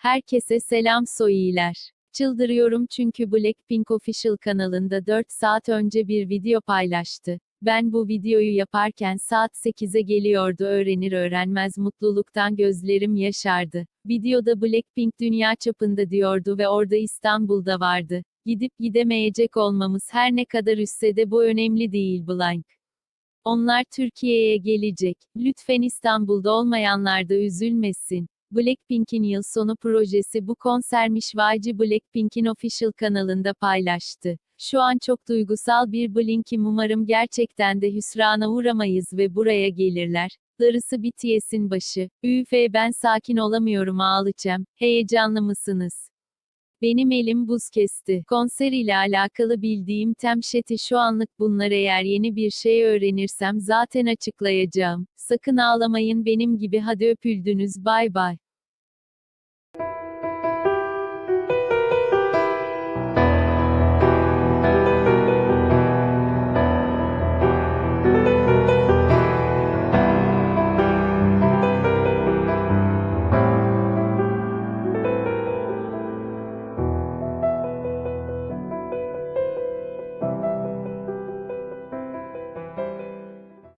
Herkese selam soyiler. Çıldırıyorum çünkü Blackpink Official kanalında 4 saat önce bir video paylaştı. Ben bu videoyu yaparken saat 8'e geliyordu öğrenir öğrenmez mutluluktan gözlerim yaşardı. Videoda Blackpink dünya çapında diyordu ve orada İstanbul'da vardı. Gidip gidemeyecek olmamız her ne kadar üstse de bu önemli değil Blank. Onlar Türkiye'ye gelecek. Lütfen İstanbul'da olmayanlar da üzülmesin. Blackpink'in yıl sonu projesi bu konsermiş Vayci Blackpink'in official kanalında paylaştı. Şu an çok duygusal bir Blink'im umarım gerçekten de hüsrana uğramayız ve buraya gelirler. Darısı BTS'in başı. Üf ben sakin olamıyorum ağlayacağım. Heyecanlı mısınız? Benim elim buz kesti. Konser ile alakalı bildiğim temşeti şu anlık bunlar eğer yeni bir şey öğrenirsem zaten açıklayacağım. Sakın ağlamayın benim gibi hadi öpüldünüz bay bay.